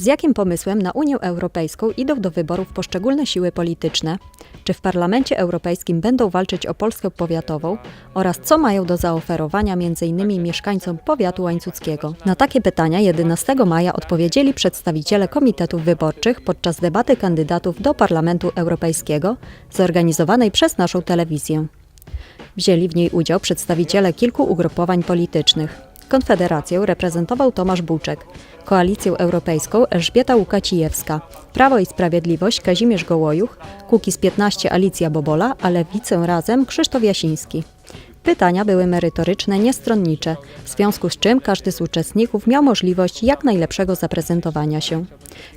Z jakim pomysłem na Unię Europejską idą do wyborów poszczególne siły polityczne? Czy w Parlamencie Europejskim będą walczyć o Polskę powiatową? Oraz co mają do zaoferowania m.in. mieszkańcom powiatu łańcuckiego? Na takie pytania 11 maja odpowiedzieli przedstawiciele komitetów wyborczych podczas debaty kandydatów do Parlamentu Europejskiego zorganizowanej przez naszą telewizję. Wzięli w niej udział przedstawiciele kilku ugrupowań politycznych. Konfederację reprezentował Tomasz Buczek, Koalicję Europejską Elżbieta Łukacijewska, Prawo i Sprawiedliwość Kazimierz Gołojuch, Kukiz 15 Alicja Bobola, a Lewicę Razem Krzysztof Jasiński. Pytania były merytoryczne, niestronnicze, w związku z czym każdy z uczestników miał możliwość jak najlepszego zaprezentowania się.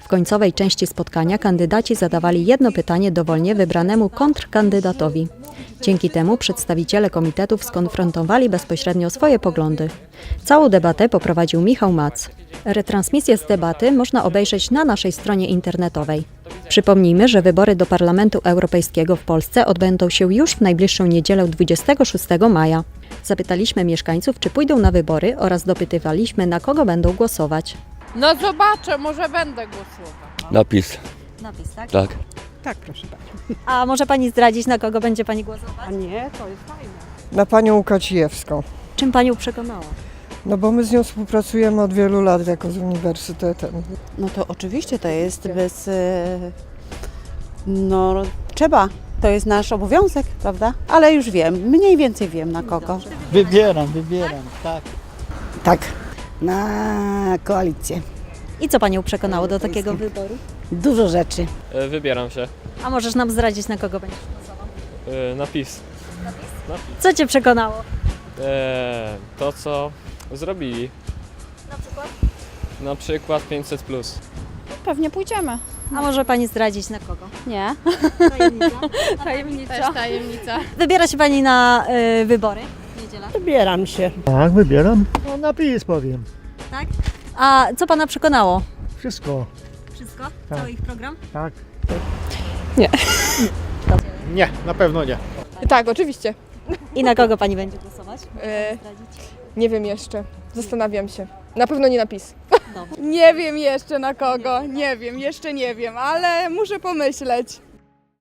W końcowej części spotkania kandydaci zadawali jedno pytanie dowolnie wybranemu kontrkandydatowi. Dzięki temu przedstawiciele komitetów skonfrontowali bezpośrednio swoje poglądy. Całą debatę poprowadził Michał Mac. Retransmisję z debaty można obejrzeć na naszej stronie internetowej. Przypomnijmy, że wybory do Parlamentu Europejskiego w Polsce odbędą się już w najbliższą niedzielę 26 maja. Zapytaliśmy mieszkańców, czy pójdą na wybory oraz dopytywaliśmy, na kogo będą głosować. No zobaczę, może będę głosować. Napis, Napis, tak? tak. Tak, proszę pani. A może pani zdradzić, na kogo będzie pani głosować? A nie, to jest fajne. Na panią Łukacijewską. Czym panią przekonała? No bo my z nią współpracujemy od wielu lat jako z uniwersytetem. No to oczywiście to jest bez. e, No, trzeba. To jest nasz obowiązek, prawda? Ale już wiem, mniej więcej wiem na kogo. Wybieram, wybieram, tak. Tak, na koalicję. I co panią przekonało do takiego wyboru? Dużo rzeczy. E, Wybieram się. A możesz nam zdradzić, na kogo będziesz? E, Napis. Co cię przekonało? To, co zrobili. Na przykład? Na przykład 500 plus. Pewnie pójdziemy. A może pani zdradzić, na kogo? Nie. Tajemnica. Też tajemnica. Wybiera się pani na y, wybory? Niedziela. Wybieram się. Tak, wybieram. No napis powiem. Tak? A co pana przekonało? Wszystko, Wszystko? Tak. Cały ich program? tak. Nie. Nie, na pewno nie. Tak, oczywiście. I na kogo pani będzie głosować? Zdradzić? Nie wiem jeszcze. Zastanawiam się. Na pewno nie napis. Nie wiem jeszcze na kogo. Nie wiem, jeszcze nie wiem, ale muszę pomyśleć.